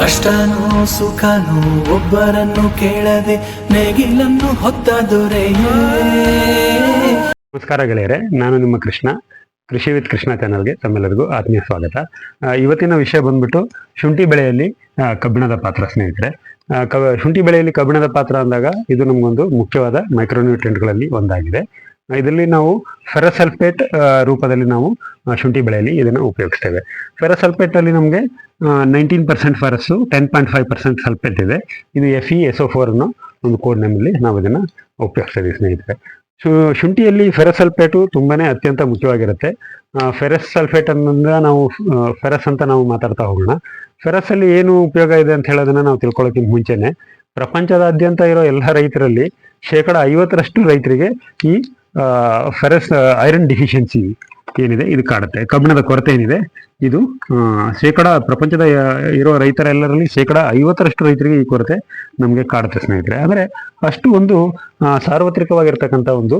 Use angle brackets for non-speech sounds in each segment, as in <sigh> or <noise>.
ಕಷ್ಟನೋ ಸುಖನೋ ಒಬ್ಬರನ್ನು ಕೇಳದೆ ನೇಗಿಲನ್ನು ಹೊತ್ತ ದೊರೆಯೇ. ನಮಸ್ಕಾರ ಗೆಳೆಯರೆ, ನಾನು ನಿಮ್ಮ ಕೃಷ್ಣ. ಕೃಷಿ ವಿತ್ ಕೃಷ್ಣ ಚಾನಲ್ಗೆ ತಮ್ಮೆಲ್ಲರಿಗೂ ಆತ್ಮೀಯ ಸ್ವಾಗತ. ಇವತ್ತಿನ ವಿಷಯ ಬಂದ್ಬಿಟ್ಟು ಶುಂಠಿ ಬೆಳೆಯಲ್ಲಿ ಕಬ್ಬಿಣದ ಪಾತ್ರ ಸ್ನೇಹಿತರೆ. ಕ ಶುಂಠಿ ಬೆಳೆಯಲ್ಲಿ ಕಬ್ಬಿಣದ ಪಾತ್ರ ಅಂದಾಗ ಇದು ನಮಗೊಂದು ಮುಖ್ಯವಾದ ಮೈಕ್ರೋನ್ಯೂಟ್ರಿಯೆಂಟ್ಗಳಲ್ಲಿ ಒಂದಾಗಿದೆ. ಇದರಲ್ಲಿ ನಾವು ಫೆರಸಲ್ಫೇಟ್ ರೂಪದಲ್ಲಿ ನಾವು ಶುಂಠಿ ಬೆಳೆಯಲ್ಲಿ ಇದನ್ನು ಉಪಯೋಗಿಸ್ತೇವೆ. ಫೆರಸಲ್ಫೇಟ್ ಅಲ್ಲಿ ನಮಗೆ nineteen percent ferrous ten point five percent sulphate ಇದೆ. ಇದು F E S O four ಅನ್ನೋ ಒಂದು ಕೋಡ್ ನೇಮಲ್ಲಿ ನಾವು ಇದನ್ನು ಉಪಯೋಗಿಸ್ತೇವೆ ಸ್ನೇಹಿತರೆ. ಶುಂಠಿಯಲ್ಲಿ ಫೆರಸಲ್ಫೇಟು ತುಂಬಾನೇ ಅತ್ಯಂತ ಮುಖ್ಯವಾಗಿರುತ್ತೆ. ಫೆರಸ್ ಸಲ್ಫೇಟ್ ಅನ್ನೋದನ್ನ ನಾವು ಫೆರಸ್ ಅಂತ ನಾವು ಮಾತಾಡ್ತಾ ಹೋಗೋಣ. ಫೆರಸ್ ಅಲ್ಲಿ ಏನು ಉಪಯೋಗ ಇದೆ ಅಂತ ಹೇಳೋದನ್ನ ನಾವು ತಿಳ್ಕೊಳ್ಳೋಕ್ಕಿಂತ ಮುಂಚೆನೆ. ಪ್ರಪಂಚದಾದ್ಯಂತ ಇರೋ ಎಲ್ಲ ರೈತರಲ್ಲಿ ಶೇಕಡ ಐವತ್ತರಷ್ಟು ರೈತರಿಗೆ ಈ ಫೆರಸ್ ಐರನ್ ಡಿಫಿಷಿಯನ್ಸಿ ಏನಿದೆ ಇದು ಕಾಡುತ್ತೆ ಕಬ್ಬಿಣದ ಕೊರತೆ ಏನಿದೆ? ಇದು ಶೇಕಡ ಪ್ರಪಂಚದ ಇರೋ ರೈತರೆಲ್ಲರಲ್ಲಿ ಶೇಕಡ ಐವತ್ತರಷ್ಟು ರೈತರಿಗೆ ಈ ಕೊರತೆ ನಮಗೆ ಕಾಡುತ್ತೆ ಸ್ನೇಹಿತರೆ. ಅಂದರೆ ಅಷ್ಟು ಒಂದು ಸಾರ್ವತ್ರಿಕವಾಗಿರ್ತಕ್ಕಂಥ ಒಂದು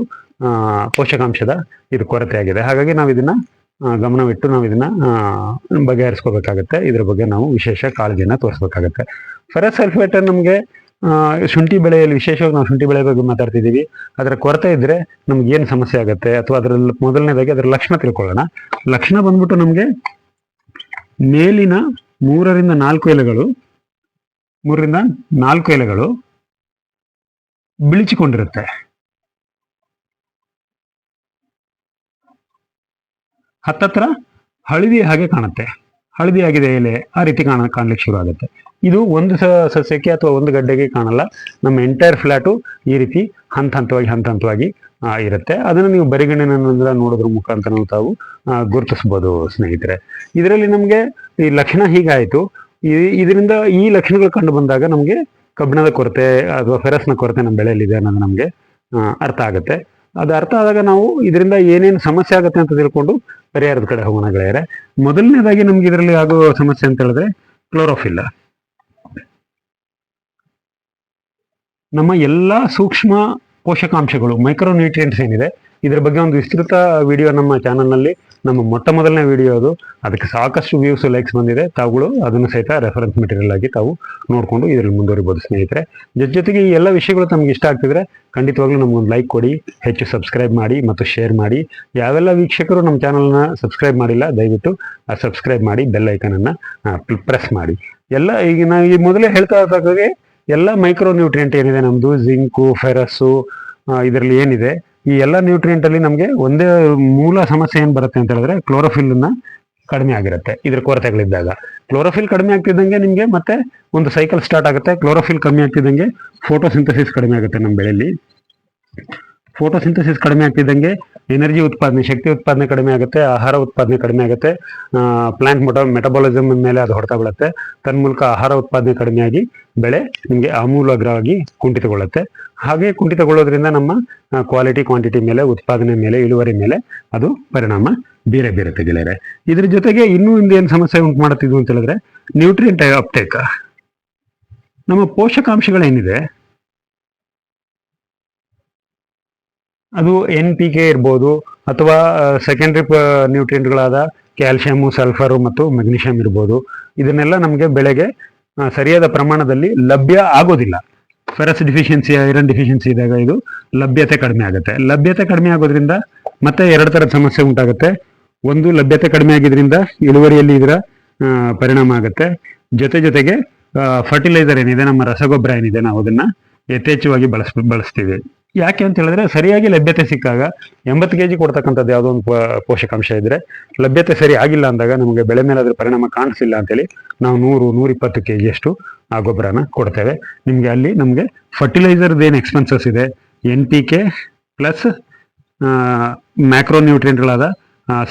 ಪೋಷಕಾಂಶದ ಇದು ಕೊರತೆ ಆಗಿದೆ ಹಾಗಾಗಿ ನಾವು ಇದನ್ನ ಗಮನವಿಟ್ಟು ನಾವು ಇದನ್ನ ಬಗೆಹರಿಸ್ಕೋಬೇಕಾಗತ್ತೆ. ಇದ್ರ ಬಗ್ಗೆ ನಾವು ವಿಶೇಷ ಕಾಳಜಿಯನ್ನು ತೋರಿಸ್ಬೇಕಾಗತ್ತೆ. ಫೆರಸ್ ಸಲ್ಫೇಟ್ ನಮಗೆ ಶುಂಠಿ ಬೆಳೆಯಲ್ಲಿ ವಿಶೇಷವಾಗಿ ನಾವು ಶುಂಠಿ ಬೆಳೆ ಬಗ್ಗೆ ಮಾತಾಡ್ತಿದ್ದೀವಿ. ಅದರ ಕೊರತೆ ಇದ್ರೆ ನಮ್ಗೆ ಏನು ಸಮಸ್ಯೆ ಆಗುತ್ತೆ? ಅಥವಾ ಅದರಲ್ಲಿ ಮೊದಲನೇದಾಗಿ ಅದರ ಲಕ್ಷಣ ತಿಳ್ಕೊಳ್ಳೋಣ. ಲಕ್ಷಣ ಬಂದ್ಬಿಟ್ಟು ನಮಗೆ ಮೇಲಿನ ಮೂರರಿಂದ ನಾಲ್ಕು ಎಲೆಗಳು, ಮೂರರಿಂದ ನಾಲ್ಕು ಎಲೆಗಳು ಬಿಳಿಚಿಕೊಂಡಿರುತ್ತೆ. ಹತ್ತತ್ರ ಹಳದಿ ಹಾಗೆ ಕಾಣುತ್ತೆ. ಹಳದಿ ಆಗಿದೆ ಎಲೆ ಆ ರೀತಿ ಕಾಣ ಕಾಣಲಿಕ್ಕೆ ಶುರು ಆಗುತ್ತೆ. ಇದು ಒಂದು ಸಸ್ಯಕ್ಕೆ ಅಥವಾ ಒಂದು ಗಡ್ಡೆಗೆ ಕಾಣಲ್ಲ. ನಮ್ಮ ಎಂಟೈರ್ ಫ್ಲಾಟು ಈ ರೀತಿ ಹಂತ ಹಂತವಾಗಿ ಹಂತ ಹಂತವಾಗಿ ಇರುತ್ತೆ. ಅದನ್ನು ನೀವು ಬರಿಗಣ್ಣಿನಿಂದ ನೋಡೋದ್ರ ಮುಖಾಂತರ ತಾವು ಗುರುತಿಸ್ಬೋದು ಸ್ನೇಹಿತರೆ. ಇದರಲ್ಲಿ ನಮಗೆ ಈ ಲಕ್ಷಣ ಹೀಗಾಯಿತು. ಇದರಿಂದ ಈ ಲಕ್ಷಣಗಳು ಕಂಡು ಬಂದಾಗ ನಮಗೆ ಕಬ್ಬಿಣದ ಕೊರತೆ ಅಥವಾ ಫೆರಸ್ನ ಕೊರತೆ ನಮ್ಮ ಬೆಳೆಯಲ್ಲಿದೆ ಅನ್ನೋದು ನಮಗೆ ಅರ್ಥ ಆಗುತ್ತೆ. ಅದು ಅರ್ಥ ಆದಾಗ ನಾವು ಇದರಿಂದ ಏನೇನು ಸಮಸ್ಯೆ ಆಗುತ್ತೆ ಅಂತ ತಿಳ್ಕೊಂಡು ಪರಿಹಾರದ ಕಡೆ ಹೋಗೋಣ ಗೆಳೆಯರೆ. ಮೊದಲನೇದಾಗಿ ನಮ್ಗೆ ಇದರಲ್ಲಿ ಆಗೋ ಸಮಸ್ಯೆ ಅಂತ ಹೇಳಿದ್ರೆ ಕ್ಲೋರೋಫಿಲ್ಲ. ನಮ್ಮ ಎಲ್ಲಾ ಸೂಕ್ಷ್ಮ ಪೋಷಕಾಂಶಗಳು, ಮೈಕ್ರೋನ್ಯೂಟ್ರಿಯೆಂಟ್ಸ್ ಏನಿದೆ ಇದರ ಬಗ್ಗೆ ಒಂದು ವಿಸ್ತೃತ ವಿಡಿಯೋ ನಮ್ಮ ಚಾನಲ್ನಲ್ಲಿ ನಮ್ಮ ಮೊಟ್ಟ ಮೊದಲನೇ ವಿಡಿಯೋ ಅದು. ಅದಕ್ಕೆ ಸಾಕಷ್ಟು ವ್ಯೂಸ್ ಲೈಕ್ಸ್ ಬಂದಿದೆ. ತಾವುಗಳು ಅದನ್ನು ಸಹಿತ ರೆಫರೆನ್ಸ್ ಮೆಟೀರಿಯಲ್ ಆಗಿ ತಾವು ನೋಡಿಕೊಂಡು ಇದರಲ್ಲಿ ಮುಂದುವರಿಬೋದು ಸ್ನೇಹಿತರೆ. ಜೊತೆ ಜೊತೆಗೆ ಈ ಎಲ್ಲ ವಿಷಯಗಳು ತಮ್ಗೆ ಇಷ್ಟ ಆಗ್ತಿದ್ರೆ ಖಂಡಿತವಾಗ್ಲೂ ನಮ್ಗೊಂದು ಲೈಕ್ ಕೊಡಿ, ಹೆಚ್ಚು ಸಬ್ಸ್ಕ್ರೈಬ್ ಮಾಡಿ ಮತ್ತು ಶೇರ್ ಮಾಡಿ. ಯಾವೆಲ್ಲ ವೀಕ್ಷಕರು ನಮ್ಮ ಚಾನಲ್ನ ಸಬ್ಸ್ಕ್ರೈಬ್ ಮಾಡಿಲ್ಲ, ದಯವಿಟ್ಟು ಸಬ್ಸ್ಕ್ರೈಬ್ ಮಾಡಿ ಬೆಲ್ ಐಕನನ್ನು ಪ್ರೆಸ್ ಮಾಡಿ. ಎಲ್ಲ ಈಗ ನಾವು ಈ ಮೊದಲೇ ಹೇಳ್ತಾ ಇದ್ದಾಗೆ ಎಲ್ಲ ಮೈಕ್ರೋ ನ್ಯೂಟ್ರಿಯೆಂಟ್ ಏನಿದೆ ನಮ್ಮದು ಜಿಂಕು ಫೆರಸ್ಸು ಇದರಲ್ಲಿ ಏನಿದೆ? ಈ ಎಲ್ಲ ನ್ಯೂಟ್ರಿಯೆಂಟ್ ಅಲ್ಲಿ ನಮಗೆ ಒಂದೇ ಮೂಲ ಸಮಸ್ಯೆ ಏನು ಬರುತ್ತೆ ಅಂತ ಹೇಳಿದ್ರೆ ಕ್ಲೋರೋಫಿಲ್ನ ಕಡಿಮೆ ಆಗಿರುತ್ತೆ ಇದ್ರ ಕೊರತೆಗಳಿದ್ದಾಗ. ಕ್ಲೋರೋಫಿಲ್ ಕಡಿಮೆ ಆಗ್ತಿದ್ದಂಗೆ ನಿಮಗೆ ಮತ್ತೆ ಒಂದು ಸೈಕಲ್ ಸ್ಟಾರ್ಟ್ ಆಗುತ್ತೆ. ಕ್ಲೋರೋಫಿಲ್ ಕಮ್ಮಿ ಆಗ್ತಿದ್ದಂಗೆ ಫೋಟೋಸಿಂಥಸಿಸ್ ಕಡಿಮೆ ಆಗುತ್ತೆ ನಮ್ಮ ಬೆಳೆಯಲ್ಲಿ. ಫೋಟೋಸಿಂಥಸಿಸ್ ಕಡಿಮೆ ಆಗ್ತಿದ್ದಂಗೆ ಎನರ್ಜಿ ಉತ್ಪಾದನೆ, ಶಕ್ತಿ ಉತ್ಪಾದನೆ ಕಡಿಮೆ ಆಗುತ್ತೆ, ಆಹಾರ ಉತ್ಪಾದನೆ ಕಡಿಮೆ ಆಗುತ್ತೆ ಪ್ಲಾಂಟ್ ಮೊಟ ಮೆಟಬಾಲಿಸಮ್ ಮೇಲೆ ಅದು ಹೊಡೆತ ಬೀಳುತ್ತೆ. ತನ್ಮೂಲಕ ಆಹಾರ ಉತ್ಪಾದನೆ ಕಡಿಮೆಯಾಗಿ ಬೆಳೆ ನಿಮಗೆ ಆಮೂಲಾಗ್ರವಾಗಿ ಕುಂಠಿತಗೊಳ್ಳುತ್ತೆ. ಹಾಗೆ ಕುಂಠಿತಗೊಳ್ಳೋದ್ರಿಂದ ನಮ್ಮ ಕ್ವಾಲಿಟಿ ಕ್ವಾಂಟಿಟಿ ಮೇಲೆ, ಉತ್ಪಾದನೆ ಮೇಲೆ, ಇಳುವರಿ ಮೇಲೆ ಅದು ಪರಿಣಾಮ ಬೇರೆ ಬೇರೆ ಗೆಳೆಯರೆ. ಇದ್ರ ಜೊತೆಗೆ ಇನ್ನೂ ಒಂದು ಏನು ಸಮಸ್ಯೆ ಉಂಟು ಮಾಡುತ್ತಿದ್ವು ಅಂತ ಹೇಳಿದ್ರೆ ನ್ಯೂಟ್ರಿಯೆಂಟ್ ಅಪ್ಟೇಕ್ ನಮ್ಮ ಪೋಷಕಾಂಶಗಳೇನಿದೆ? ಅದು ಎನ್ ಪಿ ಕೆ ಇರ್ಬೋದು ಅಥವಾ ಸೆಕೆಂಡ್ರಿ ನ್ಯೂಟ್ರಿಯೆಂಟ್ಗಳಾದ ಕ್ಯಾಲ್ಸಿಯಮ್ಮು ಸಲ್ಫರು ಮತ್ತು ಮೆಗ್ನೀಷಿಯಂ ಇರ್ಬೋದು. ಇದನ್ನೆಲ್ಲ ನಮಗೆ ಬೆಳೆಗೆ ಸರಿಯಾದ ಪ್ರಮಾಣದಲ್ಲಿ ಲಭ್ಯ ಆಗೋದಿಲ್ಲ. ಫೆರಸ್ ಡಿಫಿಷಿಯನ್ಸಿ ಐರನ್ ಡಿಫಿಷಿಯನ್ಸಿ ಇದ್ದಾಗ ಇದು ಲಭ್ಯತೆ ಕಡಿಮೆ ಆಗುತ್ತೆ. ಲಭ್ಯತೆ ಕಡಿಮೆ ಆಗೋದ್ರಿಂದ ಮತ್ತೆ ಎರಡು ಥರದ ಸಮಸ್ಯೆ ಉಂಟಾಗುತ್ತೆ. ಒಂದು, ಲಭ್ಯತೆ ಕಡಿಮೆ ಆಗಿದ್ರಿಂದ ಇಳುವರಿಯಲ್ಲಿ ಇದರ ಪರಿಣಾಮ ಆಗುತ್ತೆ. ಜೊತೆ ಜೊತೆಗೆ ಫರ್ಟಿಲೈಸರ್ ಏನಿದೆ, ನಮ್ಮ ರಸಗೊಬ್ಬರ ಏನಿದೆ, ನಾವು ಅದನ್ನು ಯಥೇಚ್ಛವಾಗಿ ಬಳಸ್, ಬಳಸ್ತೀವಿ. ಯಾಕೆ ಅಂತ ಹೇಳಿದ್ರೆ ಸರಿಯಾಗಿ ಲಭ್ಯತೆ ಸಿಕ್ಕಾಗ ಎಂಬತ್ತು ಕೆಜಿ ಕೊಡ್ತಕ್ಕಂಥದ್ದು ಯಾವುದೋ ಒಂದು ಪೋಷಕಾಂಶ ಇದ್ರೆ ಲಭ್ಯತೆ ಸರಿ ಆಗಿಲ್ಲ ಅಂದಾಗ ನಮಗೆ ಬೆಳೆ ಮೇಲೆ ಅದ್ರ ಪರಿಣಾಮ ಕಾಣಿಸಿಲ್ಲ ಅಂತೇಳಿ ನಾವು ನೂರು, ನೂರಿಪ್ಪತ್ತು ಕೆ ಜಿಯಷ್ಟು ಆ ಗೊಬ್ಬರನ ಕೊಡ್ತೇವೆ. ನಿಮಗೆ ಅಲ್ಲಿ ನಮಗೆ ಫರ್ಟಿಲೈಸರ್ದು ಏನು ಎಕ್ಸ್ಪೆನ್ಸಸ್ ಇದೆ? N P K plus macro ನ್ಯೂಟ್ರಿಯೆಂಟ್ಗಳಾದ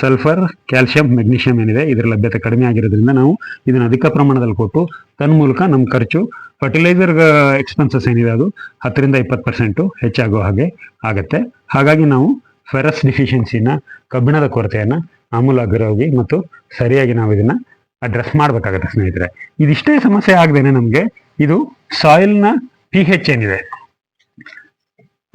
sulphur calcium magnesium ಏನಿದೆ, ಇದರ ಲಭ್ಯತೆ ಕಡಿಮೆ ಆಗಿರೋದ್ರಿಂದ ನಾವು ಇದನ್ನು ಅಧಿಕ ಪ್ರಮಾಣದಲ್ಲಿ ಕೊಟ್ಟು, ತನ್ಮೂಲಕ ನಮ್ಮ ಖರ್ಚು ಫರ್ಟಿಲೈಸರ್ ಎಕ್ಸ್ಪೆನ್ಸಸ್ ಏನಿದೆ ಅದು ಹತ್ತರಿಂದ ಇಪ್ಪತ್ತು ಪರ್ಸೆಂಟು ಹೆಚ್ಚಾಗೋ ಹಾಗೆ ಆಗುತ್ತೆ. ಹಾಗಾಗಿ ನಾವು ಫೆರಸ್ ಡಿಫಿಷಿಯನ್ಸಿನ ಕಬ್ಬಿಣದ ಕೊರತೆಯನ್ನು ಆಮೂಲಾಗ್ರವಾಗಿ ಮತ್ತು ಸರಿಯಾಗಿ ನಾವು ಇದನ್ನ ಅಡ್ರೆಸ್ ಮಾಡಬೇಕಾಗತ್ತೆ ಸ್ನೇಹಿತರೆ. ಇದಿಷ್ಟೇ ಸಮಸ್ಯೆ ಆಗದೇನೆ ನಮಗೆ, ಇದು ಸಾಯಿಲ್ನ ಪಿ ಹೆಚ್ ಏನಿದೆ,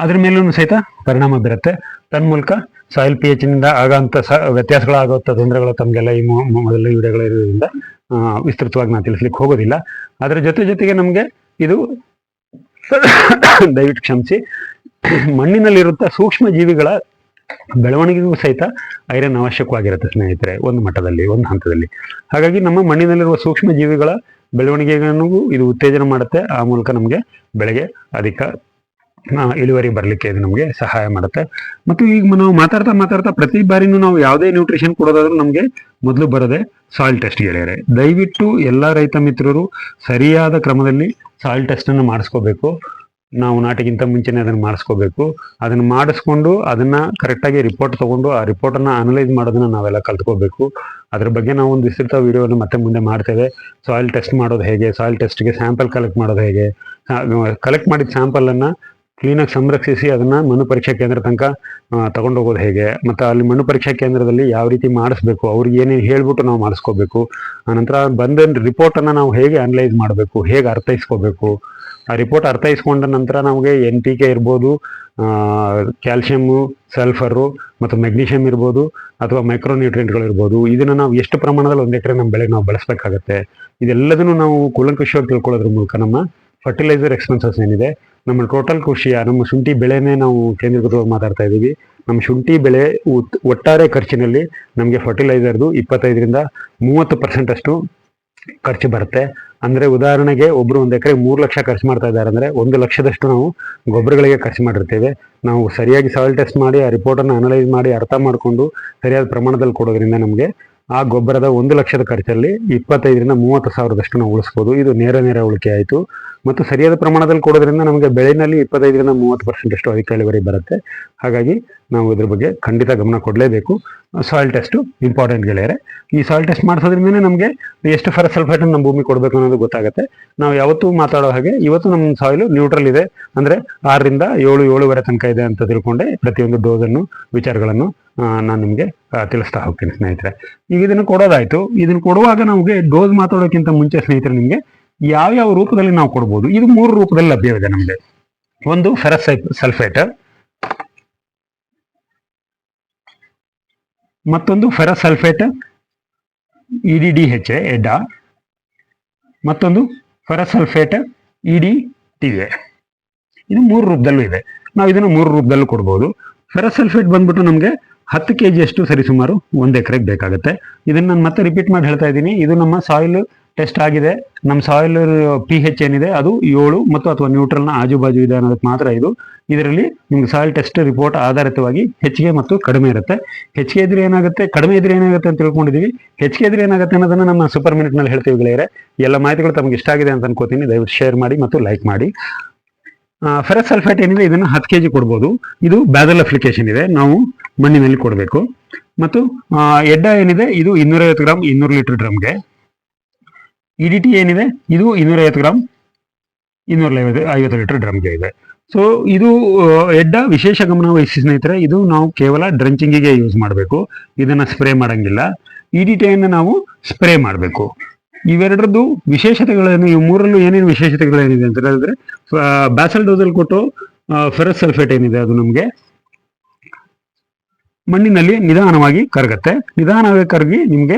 ಅದ್ರ ಮೇಲೂ ಸಹಿತ ಪರಿಣಾಮ ಬೀರುತ್ತೆ. ತನ್ಮೂಲಕ ಸಾಯಿಲ್ ಪಿ ಎಚ್ನಿಂದ ಆಗಂತ ಸ ವ್ಯತ್ಯಾಸಗಳಾಗುವಂಥ ತೊಂದರೆಗಳು ತಮಗೆಲ್ಲ ಈ ಮೊದಲು ವಿಡಿಯೋಗಳಿರೋದ್ರಿಂದ ವಿಸ್ತೃತವಾಗಿ ನಾನು ತಿಳಿಸ್ಲಿಕ್ಕೆ ಹೋಗೋದಿಲ್ಲ. ಅದರ ಜೊತೆ ಜೊತೆಗೆ ನಮಗೆ ಇದು ದಯವಿಟ್ಟು ಕ್ಷಮಿಸಿ ಮಣ್ಣಿನಲ್ಲಿರುತ್ತ ಸೂಕ್ಷ್ಮ ಜೀವಿಗಳ ಬೆಳವಣಿಗೆಗೂ ಸಹಿತ ಐರನ್ ಅವಶ್ಯಕವಾಗಿರುತ್ತೆ ಸ್ನೇಹಿತರೆ, ಒಂದು ಮಟ್ಟದಲ್ಲಿ, ಒಂದು ಹಂತದಲ್ಲಿ. ಹಾಗಾಗಿ ನಮ್ಮ ಮಣ್ಣಿನಲ್ಲಿರುವ ಸೂಕ್ಷ್ಮ ಜೀವಿಗಳ ಬೆಳವಣಿಗೆಗಳನ್ನು ಇದು ಉತ್ತೇಜನ ಮಾಡುತ್ತೆ, ಆ ಮೂಲಕ ನಮಗೆ ಬೆಳೆಗೆ ಅಧಿಕ ಇಳುವರಿ ಬರಲಿಕ್ಕೆ ಇದು ನಮಗೆ ಸಹಾಯ ಮಾಡುತ್ತೆ. ಮತ್ತು ಈಗ ನಾವು ಮಾತಾಡ್ತಾ ಮಾತಾಡ್ತಾ ಪ್ರತಿ ಬಾರಿನೂ ನಾವು ಯಾವುದೇ ನ್ಯೂಟ್ರಿಷನ್ ಕೊಡೋದಾದ್ರೂ ನಮಗೆ ಮೊದಲು ಬರೋದೇ ಸಾಯಿಲ್ ಟೆಸ್ಟ್ ಗೆಳೆಯರೆ. ದಯವಿಟ್ಟು ಎಲ್ಲ ರೈತ ಮಿತ್ರರು ಸರಿಯಾದ ಕ್ರಮದಲ್ಲಿ ಸಾಯಿಲ್ ಟೆಸ್ಟನ್ನು ಮಾಡಿಸ್ಕೋಬೇಕು. ನಾವು ನಾಟಿಗಿಂತ ಮುಂಚೆನೇ ಅದನ್ನು ಮಾಡಿಸ್ಕೋಬೇಕು. ಅದನ್ನು ಮಾಡಿಸ್ಕೊಂಡು ಅದನ್ನ ಕರೆಕ್ಟಾಗಿ ರಿಪೋರ್ಟ್ ತೊಗೊಂಡು ಆ ರಿಪೋರ್ಟನ್ನು ಅನಲೈಸ್ ಮಾಡೋದನ್ನ ನಾವೆಲ್ಲ ಕಲ್ತ್ಕೋಬೇಕು. ಅದ್ರ ಬಗ್ಗೆ ನಾವು ಒಂದು ವಿಸ್ತೃತ ವೀಡಿಯೋವನ್ನು ಮತ್ತೆ ಮುಂದೆ ಮಾಡ್ತೇವೆ. ಸಾಯಿಲ್ ಟೆಸ್ಟ್ ಮಾಡೋದು ಹೇಗೆ? ಸಾಯಿಲ್ ಟೆಸ್ಟ್ಗೆ ಸ್ಯಾಂಪಲ್ ಕಲೆಕ್ಟ್ ಮಾಡೋದು ಹೇಗೆ? ಕಲೆಕ್ಟ್ ಮಾಡಿದ ಸ್ಯಾಂಪಲನ್ನು ಕ್ಲೀನಾಗಿ ಸಂರಕ್ಷಿಸಿ ಅದನ್ನು ಮಣ್ಣು ಪರೀಕ್ಷಾ ಕೇಂದ್ರ ತನಕ ತಗೊಂಡು ಹೋಗೋದು ಹೇಗೆ? ಮತ್ತು ಅಲ್ಲಿ ಮಣ್ಣು ಪರೀಕ್ಷಾ ಕೇಂದ್ರದಲ್ಲಿ ಯಾವ ರೀತಿ ಮಾಡಿಸ್ಬೇಕು? ಅವ್ರಿಗೆ ಏನೇನು ಹೇಳ್ಬಿಟ್ಟು ನಾವು ಮಾಡಿಸ್ಕೋಬೇಕು? ಆನಂತರ ಬಂದ ರಿಪೋರ್ಟನ್ನು ನಾವು ಹೇಗೆ ಅನಲೈಸ್ ಮಾಡಬೇಕು? ಹೇಗೆ ಅರ್ಥೈಸ್ಕೋಬೇಕು? ಆ ರಿಪೋರ್ಟ್ ಅರ್ಥೈಸ್ಕೊಂಡ ನಂತರ ನಮಗೆ ಎನ್ ಪಿ ಕೆ ಇರ್ಬೋದು ಕ್ಯಾಲ್ಶಿಯಮ್ಮು ಸಲ್ಫರು ಮತ್ತು ಮೆಗ್ನೀಷಿಯಮ್ ಇರ್ಬೋದು, ಅಥವಾ ಮೈಕ್ರೋ ನ್ಯೂಟ್ರಿಯೆಂಟ್ಗಳು ಇರ್ಬೋದು. ಇದನ್ನು ನಾವು ಎಷ್ಟು ಪ್ರಮಾಣದಲ್ಲಿ ಒಂದು ಎಕರೆ ನಮ್ಮ ಬೆಳೆ ನಾವು ಬಳಸಬೇಕಾಗತ್ತೆ? ಇದೆಲ್ಲದನ್ನು ನಾವು ಕೂಲಂಕುಷವಾಗಿ ತಿಳ್ಕೊಳ್ಳೋದ್ರ ಮೂಲಕ ನಮ್ಮ ಫರ್ಟಿಲೈಸರ್ ಎಕ್ಸ್ಪೆನ್ಸಸ್ ಏನಿದೆ, ನಮ್ಮ ಟೋಟಲ್ ಕೃಷಿಯ, ನಮ್ಮ ಶುಂಠಿ ಬೆಳೆನೇ ನಾವು ಕೇಂದ್ರೀಕೃತವಾಗಿ ಮಾತಾಡ್ತಾ ಇದ್ದೀವಿ. ನಮ್ಮ ಶುಂಠಿ ಬೆಳೆ ಒಟ್ಟಾರೆ ಖರ್ಚಿನಲ್ಲಿ ನಮಗೆ ಫರ್ಟಿಲೈಸರ್ದು ಇಪ್ಪತ್ತೈದರಿಂದ ಮೂವತ್ತು ಪರ್ಸೆಂಟ್ ಅಷ್ಟು ಖರ್ಚು ಬರುತ್ತೆ. ಅಂದರೆ ಉದಾಹರಣೆಗೆ ಒಬ್ಬರು ಒಂದು ಎಕರೆ ಮೂರು ಲಕ್ಷ ಖರ್ಚು ಮಾಡ್ತಾ ಇದ್ದಾರೆ ಅಂದರೆ ಒಂದು ಲಕ್ಷದಷ್ಟು ನಾವು ಗೊಬ್ಬರಗಳಿಗೆ ಖರ್ಚು ಮಾಡಿರ್ತೇವೆ. ನಾವು ಸರಿಯಾಗಿ ಸಾಯಿಲ್ ಟೆಸ್ಟ್ ಮಾಡಿ, ಆ ರಿಪೋರ್ಟನ್ನು ಅನಲೈಸ್ ಮಾಡಿ, ಅರ್ಥ ಮಾಡಿಕೊಂಡು ಸರಿಯಾದ ಪ್ರಮಾಣದಲ್ಲಿ ಕೊಡೋದ್ರಿಂದ ನಮಗೆ ಆ ಗೊಬ್ಬರದ ಒಂದು ಲಕ್ಷದ ಖರ್ಚಲ್ಲಿ ಇಪ್ಪತ್ತೈದರಿಂದ ಮೂವತ್ತು ಸಾವಿರದಷ್ಟು ನಾವು ಉಳಿಸ್ಬೋದು. ಇದು ನೇರ ನೇರ ಉಳಿಕೆ ಆಯಿತು. ಮತ್ತು ಸರಿಯಾದ ಪ್ರಮಾಣದಲ್ಲಿ ಕೊಡೋದ್ರಿಂದ ನಮಗೆ ಬೆಳೆನಲ್ಲಿ ಇಪ್ಪತ್ತೈದರಿಂದ ಮೂವತ್ತು ಪರ್ಸೆಂಟಷ್ಟು ಅಧಿಕ ಇಳುವರಿ ಬರುತ್ತೆ. ಹಾಗಾಗಿ ನಾವು ಇದ್ರ ಬಗ್ಗೆ ಖಂಡಿತ ಗಮನ ಕೊಡಲೇಬೇಕು. ಸಾಯಿಲ್ ಟೆಸ್ಟು ಇಂಪಾರ್ಟೆಂಟ್ ಗೆಳೆಯರೆ. ಈ ಸಾಯಿಲ್ ಟೆಸ್ಟ್ ಮಾಡಿಸೋದ್ರಿಂದನೇ ನಮಗೆ ಎಷ್ಟು ಫರ ಸಲ್ಫೇಟ್ ನಮ್ಮ ಭೂಮಿ ಕೊಡಬೇಕು ಅನ್ನೋದು ಗೊತ್ತಾಗುತ್ತೆ. ನಾವು ಯಾವತ್ತೂ ಮಾತಾಡೋ ಹಾಗೆ ಇವತ್ತು ನಮ್ಮ ಸಾಯಿಲು ನ್ಯೂಟ್ರಲ್ ಇದೆ. ಅಂದರೆ ಆರರಿಂದ ಏಳು ಏಳುವರೆ ತನಕ ಇದೆ ಅಂತ ತಿಳ್ಕೊಂಡೆ ಪ್ರತಿಯೊಂದು ಡೋಸನ್ನು ವಿಚಾರಗಳನ್ನು ನಾನು ನಿಮಗೆ ತಿಳಿಸ್ತಾ ಹೋಗ್ತೀನಿ ಸ್ನೇಹಿತರೆ. ಈಗ ಇದನ್ನು ಕೊಡೋದಾಯ್ತು. ಇದನ್ನು ಕೊಡುವಾಗ ನಮಗೆ ಡೋಸ್ ಮಾತಾಡೋಕ್ಕಿಂತ ಮುಂಚೆ ಸ್ನೇಹಿತರೆ ನಿಮಗೆ ಯಾವ್ಯಾವ ರೂಪದಲ್ಲಿ ನಾವು ಕೊಡ್ಬೋದು? ಇದು ಮೂರು ರೂಪದಲ್ಲಿ ಲಭ್ಯವಿದೆ ನಮಗೆ. ಒಂದು ಫೆರಸ್ ಸಲ್ಫೇಟ್ ಮತ್ತೊಂದು ferrous sulphate E D D H EDDHA. ಮತ್ತೊಂದು ferrous sulphate E D T A ಇದು ಮೂರು ರೂಪದಲ್ಲೂ ಇದೆ. ನಾವು ಇದನ್ನು ಮೂರು ರೂಪದಲ್ಲೂ ಕೊಡ್ಬೋದು. ಫೆರಸ್ ಸಲ್ಫೇಟ್ ಬಂದ್ಬಿಟ್ಟು ನಮಗೆ ಹತ್ತು ಕೆ ಜಿಯಷ್ಟು ಸರಿಸುಮಾರು ಒಂದು ಎಕರೆಗೆ ಬೇಕಾಗುತ್ತೆ. ಇದನ್ನು ನಾನು ಮತ್ತೆ ರಿಪೀಟ್ ಮಾಡಿ ಹೇಳ್ತಾ ಇದ್ದೀನಿ. ಇದು ನಮ್ಮ ಸಾಯಿಲ್ ಟೆಸ್ಟ್ ಆಗಿದೆ. ನಮ್ಮ ಸಾಯಿಲ್ ಪಿ ಹೆಚ್ ಏನಿದೆ, ಅದು ಏಳು ಮತ್ತು ಅಥವಾ ನ್ಯೂಟ್ರಲ್ನ ಆಜುಬಾಜು ಇದೆ ಅನ್ನೋದಕ್ಕೆ ಮಾತ್ರ ಇದು. ಇದರಲ್ಲಿ ನಿಮ್ಗೆ ಸಾಯಿಲ್ ಟೆಸ್ಟ್ ರಿಪೋರ್ಟ್ ಆಧಾರಿತವಾಗಿ ಹೆಚ್ಚಿಗೆ ಮತ್ತು ಕಡಿಮೆ ಇರುತ್ತೆ. ಹೆಚ್ಚಿಗೆ ಇದ್ರೆ ಏನಾಗುತ್ತೆ? ಕಡಿಮೆ ಇದ್ರೆ ಏನಾಗುತ್ತೆ ಅಂತ ತಿಳ್ಕೊಂಡಿದ್ದೀವಿ ಹೆಚ್ಚಿಗೆ ಇದ್ರೆ ಏನಾಗುತ್ತೆ ಅನ್ನೋದನ್ನ ನಮ್ಮ ಸೂಪರ್ ಮಿನಿಟ್ನಲ್ಲಿ ಹೇಳ್ತೀವಿ ಗೆಳೆಯರೆ. ಎಲ್ಲ ಮಾಹಿತಿಗಳು ತಮಗೆ ಇಷ್ಟ ಆಗಿದೆ ಅಂತ ಅನ್ಕೋತೀನಿ. ದಯವಿಟ್ಟು ಶೇರ್ ಮಾಡಿ ಮತ್ತು ಲೈಕ್ ಮಾಡಿ. ಫೆರಸ್ ಸಲ್ಫೇಟ್ ಏನಿದೆ, ಇದನ್ನು ಹತ್ತು ಕೆ ಜಿ ಕೊಡ್ಬೋದು. ಇದು ಬ್ಯಾದಲ್ ಅಪ್ಲಿಕೇಶನ್ ಇದೆ. ನಾವು ಮಣ್ಣಿನಲ್ಲಿ ಕೊಡಬೇಕು. ಮತ್ತು ಎಡ್ಡ ಏನಿದೆ, ಇದು ಇನ್ನೂರೈವತ್ತು ಗ್ರಾಮ್ ಇನ್ನೂರು ಲೀಟರ್ ಡ್ರಮ್ಗೆ ಇ ಡಿ ಟಿ ಏನಿದೆ, ಇದು ಇನ್ನೂರೈವತ್ತು ಗ್ರಾಮ್ ಇನ್ನೂರ ಐವತ್ತು ಐವತ್ತು ಲೀಟರ್ ಡ್ರಮ್ಗೆ ಇದೆ. ಸೊ ಇದು ಎಡ್ಡ ವಿಶೇಷ ಗಮನ ವಹಿಸಿ ಸ್ನೇಹಿತರೆ, ಇದು ನಾವು ಕೇವಲ ಡ್ರಂಚಿಂಗಿಗೆ ಯೂಸ್ ಮಾಡಬೇಕು. ಇದನ್ನು ಸ್ಪ್ರೇ ಮಾಡೋಂಗಿಲ್ಲ. ಇ ಡಿ ಟಿಯನ್ನು ನಾವು ಸ್ಪ್ರೇ ಮಾಡಬೇಕು. ಇವೆರಡರದ್ದು ವಿಶೇಷತೆಗಳೇನು, ಈ ಮೂರಲ್ಲೂ ಏನೇನು ವಿಶೇಷತೆಗಳೇನಿದೆ ಅಂತ ಹೇಳಿದ್ರೆ ಬ್ಯಾಸಲ್ ಡೋಸಲ್ ಕೊಟ್ಟು ಫೆರಸ್ ಸಲ್ಫೇಟ್ ಏನಿದೆ ಅದು ನಮಗೆ, ಮಣ್ಣಿನಲ್ಲಿ ನಿಧಾನವಾಗಿ ಕರಗತ್ತೆ. ನಿಧಾನವಾಗಿ ಕರಗಿ ನಿಮಗೆ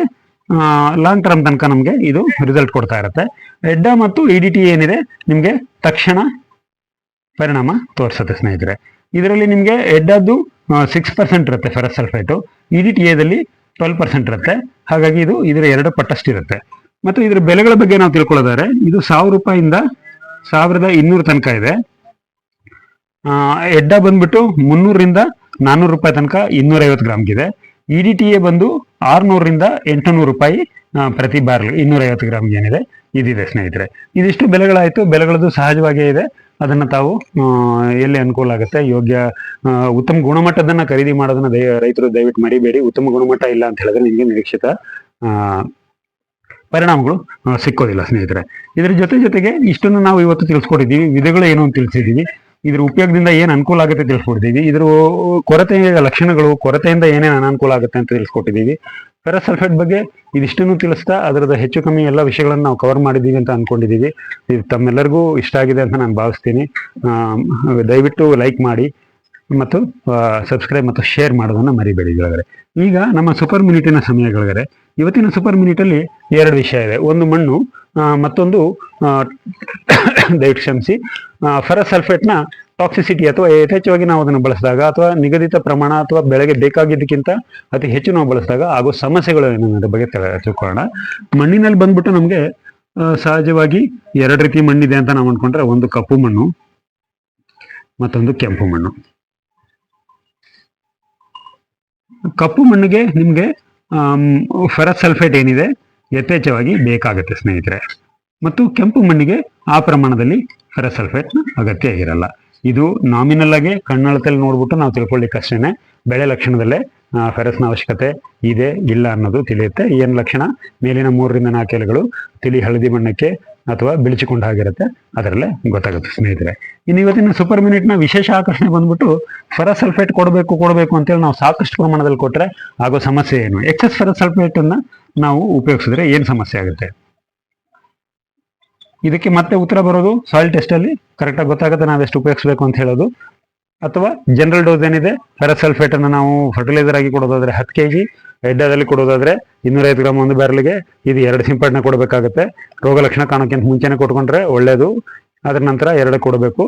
ಲಾಂಗ್ ಟರ್ಮ್ ತನಕ ನಮಗೆ ಇದು ರಿಸಲ್ಟ್ ಕೊಡ್ತಾ ಇರುತ್ತೆ. ಎಡ್ಡ ಮತ್ತು ಇ ಡಿ ಟಿ ಏನಿದೆ, ನಿಮಗೆ ತಕ್ಷಣ ಪರಿಣಾಮ ತೋರಿಸುತ್ತೆ ಸ್ನೇಹಿತರೆ. ಇದರಲ್ಲಿ ನಿಮಗೆ ಎಡ್ಡದ್ದು ಸಿಕ್ಸ್ ಪರ್ಸೆಂಟ್ ಇರುತ್ತೆ ferrous sulphate E D T ಎದಲ್ಲಿ twelve percent ಇರುತ್ತೆ. ಹಾಗಾಗಿ ಇದು ಇದರ ಎರಡು ಪಟ್ಟಷ್ಟು ಇರುತ್ತೆ ಮತ್ತು ಇದರ ಬೆಲೆಗಳ ಬಗ್ಗೆ ನಾವು ತಿಳ್ಕೊಳ್ಳೋದಾದ್ರೆ, ಇದು ಸಾವಿರ ರೂಪಾಯಿಂದ ಸಾವಿರದ ಇನ್ನೂರು ತನಕ ಇದೆ. ಎಡ್ಡ ಬಂದ್ಬಿಟ್ಟು ಮುನ್ನೂರರಿಂದ ನಾನ್ನೂರು ರೂಪಾಯಿ ತನಕ ಇನ್ನೂರೈವತ್ತು ಗ್ರಾಮ್ಗಿದೆ ಇ ಡಿ ಟಿ ಎ ಬಂದು ಆರುನೂರರಿಂದ ಎಂಟುನೂರು ರೂಪಾಯಿ ಪ್ರತಿ ಬಾರ್ಲ್ ಇನ್ನೂರೈವತ್ತು ಗ್ರಾಮ್ಗೆ ಏನಿದೆ. ಇದಿದೆ ಸ್ನೇಹಿತರೆ. ಇದಿಷ್ಟು ಬೆಲೆಗಳಾಯಿತು. ಬೆಲೆಗಳದ್ದು ಸಹಜವಾಗೇ ಇದೆ. ಅದನ್ನು ತಾವು ಎಲ್ಲಿ ಅನುಕೂಲ ಆಗುತ್ತೆ? ಯೋಗ್ಯ ಉತ್ತಮ ಗುಣಮಟ್ಟದನ್ನ ಖರೀದಿ ಮಾಡೋದನ್ನ ದಯ, ರೈತರು ದಯವಿಟ್ಟು ಮರಿಬೇಡಿ ಉತ್ತಮ ಗುಣಮಟ್ಟ ಇಲ್ಲ ಅಂತ ಹೇಳಿದ್ರೆ ನಿಮಗೆ ನಿರೀಕ್ಷಿತ ಪರಿಣಾಮಗಳು ಸಿಕ್ಕೋದಿಲ್ಲ ಸ್ನೇಹಿತರೆ. ಇದರ ಜೊತೆ ಜೊತೆಗೆ ಇಷ್ಟನ್ನು ನಾವು ಇವತ್ತು ತಿಳಿಸ್ಕೊಟ್ಟಿದ್ದೀವಿ, ವಿಧಗಳು ಏನು ಅಂತ ತಿಳಿಸಿದ್ದೀವಿ. ಇದ್ರ ಉಪಯೋಗದಿಂದ ಏನು ಅನುಕೂಲ ಆಗುತ್ತೆ ತಿಳಿಸ್ಕೊಟ್ಟಿದ್ದೀವಿ. ಇದ್ರ ಕೊರತೆಯ ಲಕ್ಷಣಗಳು, ಕೊರತೆಯಿಂದ ಏನೇನು ಅನಾನುಕೂಲ ಆಗುತ್ತೆ ಅಂತ ತಿಳಿಸ್ಕೊಟ್ಟಿದ್ದೀವಿ. ಫೆರಸಲ್ಫೇಟ್ ಬಗ್ಗೆ ಇದಿಷ್ಟನ್ನು ತಿಳಿಸ್ತಾ ಅದರದ ಹೆಚ್ಚು ಕಮ್ಮಿ ಎಲ್ಲ ವಿಷಯಗಳನ್ನು ನಾವು ಕವರ್ ಮಾಡಿದ್ದೀವಿ ಅಂತ ಅಂದ್ಕೊಂಡಿದ್ದೀವಿ ಇದು ತಮ್ಮೆಲ್ಲರಿಗೂ ಇಷ್ಟ ಆಗಿದೆ ಅಂತ ನಾನು ಭಾವಿಸ್ತೀನಿ. ದಯವಿಟ್ಟು ಲೈಕ್ ಮಾಡಿ ಮತ್ತು ಸಬ್ಸ್ಕ್ರೈಬ್ ಮತ್ತು ಶೇರ್ ಮಾಡೋದನ್ನು ಮರಿಬೇಡಿ ಗೆಳಗರೆ ಈಗ ನಮ್ಮ ಸೂಪರ್ ಮಿನಿಟಿನ ಸಮಯ ಗೆಳಗರೆ ಇವತ್ತಿನ ಸೂಪರ್ ಮಿನಿಟಲ್ಲಿ ಎರಡು ವಿಷಯ ಇದೆ ಒಂದು ಮಣ್ಣು ಮತ್ತೊಂದು <coughs> ದಯವಿಟ್ಟು ಕ್ಷಮಿಸಿ ಫರಸ್ ಸಲ್ಫೇಟ್ನ ಟಾಕ್ಸಿಸಿಟಿ ಅಥವಾ ಯಥೇಚ್ಛವಾಗಿ ನಾವು ಅದನ್ನು ಬಳಸಿದಾಗ ಅಥವಾ ನಿಗದಿತ ಪ್ರಮಾಣ ಅಥವಾ ಬೆಳೆಗೆ ಬೇಕಾಗಿದ್ದಕ್ಕಿಂತ ಅತಿ ಹೆಚ್ಚು ನಾವು ಬಳಸಿದಾಗ ಆಗೋ ಸಮಸ್ಯೆಗಳು ಅನ್ನೋದ್ರ ಬಗ್ಗೆ ತಿಳ್- ತಿಳ್ಕೊಳ್ಳೋಣ. ಮಣ್ಣಿನಲ್ಲಿ ಬಂದ್ಬಿಟ್ಟು ನಮಗೆ ಸಹಜವಾಗಿ ಎರಡು ರೀತಿ ಮಣ್ಣಿದೆ ಅಂತ ನಾವು ಅಂದ್ಕೊಂಡ್ರೆ ಒಂದು ಕಪ್ಪು ಮಣ್ಣು, ಮತ್ತೊಂದು ಕೆಂಪು ಮಣ್ಣು. ಕಪ್ಪು ಮಣ್ಣಿಗೆ ನಿಮಗೆ ಫೆರಸ್ ಸಲ್ಫೇಟ್ ಏನಿದೆ, ಯಥೇಚ್ಛವಾಗಿ ಬೇಕಾಗುತ್ತೆ ಸ್ನೇಹಿತರೆ. ಮತ್ತು ಕೆಂಪು ಮಣ್ಣಿಗೆ ಆ ಪ್ರಮಾಣದಲ್ಲಿ ಫೆರಸ್ ಸಲ್ಫೇಟ್ ಅಗತ್ಯ ಇರಲ್ಲ. ಇದು ನಾಮಿನಲ್ ಆಗಿ ಕಣ್ಣಳತೆಯಲ್ಲಿ ನೋಡ್ಬಿಟ್ಟು ನಾವು ತಿಳ್ಕೊಳ್ಳಿಕ್ಕಷ್ಟೇನೆ ಬೆಳೆ ಲಕ್ಷಣದಲ್ಲೇ ಫೆರಸ್ನ ಅವಶ್ಯಕತೆ ಇದೆ, ಇಲ್ಲ ಅನ್ನೋದು ತಿಳಿಯುತ್ತೆ. ಏನು ಲಕ್ಷಣ? ಮೇಲಿನ ಮೂರರಿಂದ ನಾಲ್ಕು ಎಲೆಗಳು ತಿಳಿ ಹಳದಿ ಬಣ್ಣಕ್ಕೆ ಅಥವಾ ಬಿಳಿಚಿಕೊಂಡ ಹಾಗಿರುತ್ತೆ ಅದರಲ್ಲೇ ಗೊತ್ತಾಗುತ್ತೆ ಸ್ನೇಹಿತರೆ. ಇನ್ನು ಇವತ್ತಿನ ಸೂಪರ್ ಮಿನಿಟ್ನ ವಿಶೇಷ ಆಕರ್ಷಣೆ ಬಂದ್ಬಿಟ್ಟು ಫೆರಸ್ ಸಲ್ಫೇಟ್ ಕೊಡಬೇಕು ಕೊಡಬೇಕು ಅಂತೇಳಿ ನಾವು ಸಾಕಷ್ಟು ಪ್ರಮಾಣದಲ್ಲಿ ಕೊಟ್ಟರೆ ಆಗೋ ಸಮಸ್ಯೆ ಏನು? ಎಕ್ಸಸ್ ಅನ್ನ ನಾವು ಉಪಯೋಗಿಸಿದ್ರೆ ಏನು ಸಮಸ್ಯೆ ಆಗುತ್ತೆ? ಇದಕ್ಕೆ ಮತ್ತೆ ಉತ್ತರ ಬರೋದು ಸಾಯಿಲ್ ಟೆಸ್ಟಲ್ಲಿ. ಕರೆಕ್ಟಾಗಿ ಗೊತ್ತಾಗುತ್ತೆ ನಾವೆಷ್ಟು ಉಪಯೋಗಿಸ್ಬೇಕು ಅಂತ ಹೇಳೋದು. ಅಥವಾ ಜನರಲ್ ಡೋಸ್ ಏನಿದೆ ಪ್ಯಾರಾಸಲ್ಫೇಟ್ ಸಲ್ಫೇಟ್ ಅನ್ನು ನಾವು ಫರ್ಟಿಲೈಸರ್ ಆಗಿ ಕೊಡೋದಾದ್ರೆ ಹತ್ತು ಕೆ ಜಿ ಎಡ್ಡದಲ್ಲಿ ಕೊಡೋದಾದ್ರೆ ಇನ್ನೂರೈದು ಗ್ರಾಮ್ ಒಂದು ಬ್ಯಾರಲ್ಗೆ ಇದು ಎರಡು ಸಿಂಪಡಣೆ ಕೊಡಬೇಕಾಗುತ್ತೆ. ರೋಗ ಲಕ್ಷಣ ಕಾಣೋಕ್ಕಿಂತ ಮುಂಚೆನೆ ಕೊಟ್ಕೊಂಡ್ರೆ ಒಳ್ಳೇದು. ಅದರ ನಂತರ ಎರಡು ಕೊಡಬೇಕು.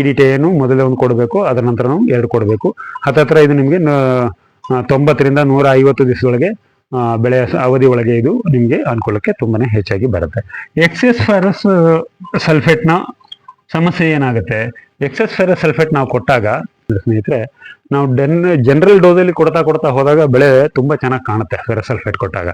ಇಡಿಟೆ ಏನು ಮೊದಲೇ ಒಂದು ಕೊಡಬೇಕು. ಅದರ ನಂತರ ನಾವು ಎರಡು ಕೊಡಬೇಕು. ಹತ್ತತ್ರ ಇದು ನಿಮಗೆ ತೊಂಬತ್ತರಿಂದ ನೂರ ಐವತ್ತು ದಿವಸದೊಳಗೆ ಬೆಳೆ ಅವಧಿ ಒಳಗೆ ಇದು ನಿಮಗೆ ಅನುಕೂಲಕ್ಕೆ ತುಂಬಾ ಹೆಚ್ಚಾಗಿ ಬರುತ್ತೆ. ಎಕ್ಸೆಸ್ ಫೆರಸ್ ಸಲ್ಫೇಟ್ನ ಸಮಸ್ಯೆ ಏನಾಗುತ್ತೆ? ಎಕ್ಸೆಸ್ ಫೆರಸ್ ಸಲ್ಫೇಟ್ ನಾವು ಕೊಟ್ಟಾಗ ಸ್ನೇಹಿತರೆ ನಾವು ಡೆನ್ ಜನರಲ್ ಡೋಸಲ್ಲಿ ಕೊಡ್ತಾ ಕೊಡ್ತಾ ಹೋದಾಗ ಬೆಳೆ ತುಂಬಾ ಚೆನ್ನಾಗಿ ಕಾಣುತ್ತೆ ಫೆರಸ್ ಸಲ್ಫೇಟ್ ಕೊಟ್ಟಾಗ.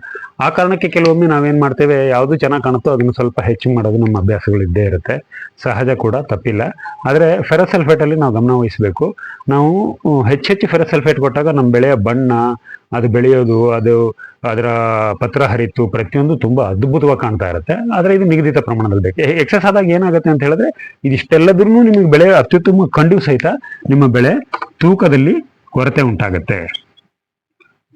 ಆ ಕಾರಣಕ್ಕೆ ಕೆಲವೊಮ್ಮೆ ನಾವೇನ್ ಮಾಡ್ತೇವೆ, ಯಾವುದು ಚೆನ್ನಾಗಿ ಕಾಣುತ್ತೋ ಅದನ್ನು ಸ್ವಲ್ಪ ಹೆಚ್ಚು ಮಾಡೋದು ನಮ್ಮ ಅಭ್ಯಾಸಗಳು ಇದ್ದೇ ಇರುತ್ತೆ. ಸಹಜ ಕೂಡ, ತಪ್ಪಿಲ್ಲ. ಆದರೆ ಫೆರಸ್ ಸಲ್ಫೇಟ್ ಅಲ್ಲಿ ನಾವು ಗಮನ ವಹಿಸಬೇಕು. ನಾವು ಹೆಚ್ಚೆಚ್ಚು ಫೆರಸ್ ಸಲ್ಫೇಟ್ ಕೊಟ್ಟಾಗ ನಮ್ಮ ಬೆಳೆಯ ಬಣ್ಣ, ಅದು ಬೆಳೆಯೋದು, ಅದು ಅದರ ಪತ್ರ ಹರಿತು ಪ್ರತಿಯೊಂದು ತುಂಬಾ ಅದ್ಭುತವಾಗಿ ಕಾಣ್ತಾ ಇರುತ್ತೆ. ಆದರೆ ಇದು ನಿಗದಿತ ಪ್ರಮಾಣದಲ್ಲಿ ಬೇಕು. ಎಕ್ಸಸ್ ಆದಾಗ ಏನಾಗುತ್ತೆ ಅಂತ ಹೇಳಿದ್ರೆ ಇದಿಷ್ಟೆಲ್ಲದ್ರೂ ನಿಮಗೆ ಬೆಳೆ ಅತ್ಯುತ್ತಮ ಕಂಡು ಸಹಿತ ನಿಮ್ಮ ಬೆಳೆ ತೂಕದಲ್ಲಿ ಕೊರತೆ ಉಂಟಾಗುತ್ತೆ.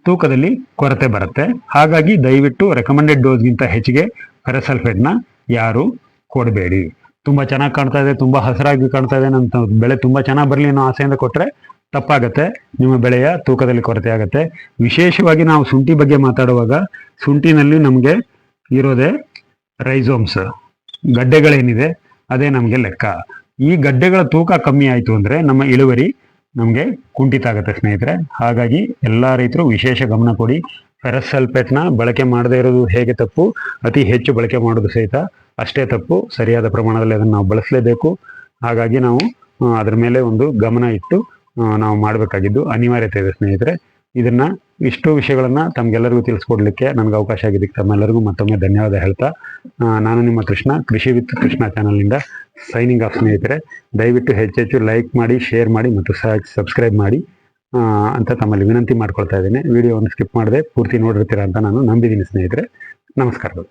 ತೂಕದಲ್ಲಿ ಕೊರತೆ ಬರುತ್ತೆ. ಹಾಗಾಗಿ ದಯವಿಟ್ಟು ರೆಕಮೆಂಡೆಡ್ ಡೋಸ್ಗಿಂತ ಹೆಚ್ಚಿಗೆ ಪೆರಸಲ್ಫೇಟ್ನ ಯಾರು ಕೊಡಬೇಡಿ. ತುಂಬಾ ಚೆನ್ನಾಗಿ ಕಾಣ್ತಾ ಇದೆ, ತುಂಬಾ ಹಸಿರಾಗಿ ಕಾಣ್ತಾ ಇದೆ ನನ್ನ ಬೆಳೆ ತುಂಬಾ ಚೆನ್ನಾಗಿ ಬರಲಿ ಅನ್ನೋ ಆಸೆಯಿಂದ ಕೊಟ್ಟರೆ ತಪ್ಪಾಗತ್ತೆ. ನಿಮ್ಮ ಬೆಳೆಯ ತೂಕದಲ್ಲಿ ಕೊರತೆ ಆಗುತ್ತೆ. ವಿಶೇಷವಾಗಿ ನಾವು ಶುಂಠಿ ಬಗ್ಗೆ ಮಾತಾಡುವಾಗ ಶುಂಠಿನಲ್ಲಿ ನಮಗೆ ಇರೋದೇ ರೈಸೋಮ್ಸ್ ಗಡ್ಡೆಗಳೇನಿದೆ, ಅದೇ ನಮಗೆ ಲೆಕ್ಕ. ಈ ಗಡ್ಡೆಗಳ ತೂಕ ಕಮ್ಮಿ ಆಯಿತು ಅಂದರೆ ನಮ್ಮ ಇಳುವರಿ ನಮಗೆ ಕುಂಠಿತ ಆಗುತ್ತೆ ಸ್ನೇಹಿತರೆ. ಹಾಗಾಗಿ ಎಲ್ಲ ರೈತರು ವಿಶೇಷ ಗಮನ ಕೊಡಿ. ಫೆರಸ್ ಸಲ್ಫೇಟ್ನ ಬಳಕೆ ಮಾಡದೇ ಇರೋದು ಹೇಗೆ ತಪ್ಪು? ಅತಿ ಹೆಚ್ಚು ಬಳಕೆ ಮಾಡೋದು ಸಹಿತ ಅಷ್ಟೇ ತಪ್ಪು. ಸರಿಯಾದ ಪ್ರಮಾಣದಲ್ಲಿ ಅದನ್ನು ನಾವು ಬಳಸಲೇಬೇಕು. ಹಾಗಾಗಿ ನಾವು ಅದರ ಮೇಲೆ ಒಂದು ಗಮನ ಇಟ್ಟು ನಾವು ಮಾಡಬೇಕಾಗಿದ್ದು ಅನಿವಾರ್ಯತೆ ಇದೆ ಸ್ನೇಹಿತರೆ. ಇದನ್ನ ಇಷ್ಟು ವಿಷಯಗಳನ್ನು ತಮಗೆಲ್ಲರಿಗೂ ತಿಳಿಸ್ಕೊಡ್ಲಿಕ್ಕೆ ನನಗೆ ಅವಕಾಶ ಆಗಿದ್ದಕ್ಕೆ ತಮ್ಮೆಲ್ಲರಿಗೂ ಮತ್ತೊಮ್ಮೆ ಧನ್ಯವಾದ ಹೇಳ್ತಾ ನಾನು ನಿಮ್ಮ ಕೃಷ್ಣ, ಕೃಷಿ ವಿತ್ ಕೃಷ್ಣ ಚಾನಲ್ನಿಂದ ಸೈನಿಂಗ್ ಆಫ್ ಸ್ನೇಹಿತರೆ. ದಯವಿಟ್ಟು ಹೆಚ್ಚೆಚ್ಚು ಲೈಕ್ ಮಾಡಿ ಶೇರ್ ಮಾಡಿ ಮತ್ತು ಸಬ್ಸ್ಕ್ರೈಬ್ ಮಾಡಿ ಅಂತ ತಮ್ಮಲ್ಲಿ ವಿನಂತಿ ಮಾಡ್ಕೊಳ್ತಾ ಇದ್ದೀನಿ. ವಿಡಿಯೋವನ್ನು ಸ್ಕಿಪ್ ಮಾಡದೆ ಪೂರ್ತಿ ನೋಡಿರ್ತೀರಾ ಅಂತ ನಾನು ನಂಬಿದ್ದೀನಿ ಸ್ನೇಹಿತರೆ. ನಮಸ್ಕಾರಗಳು.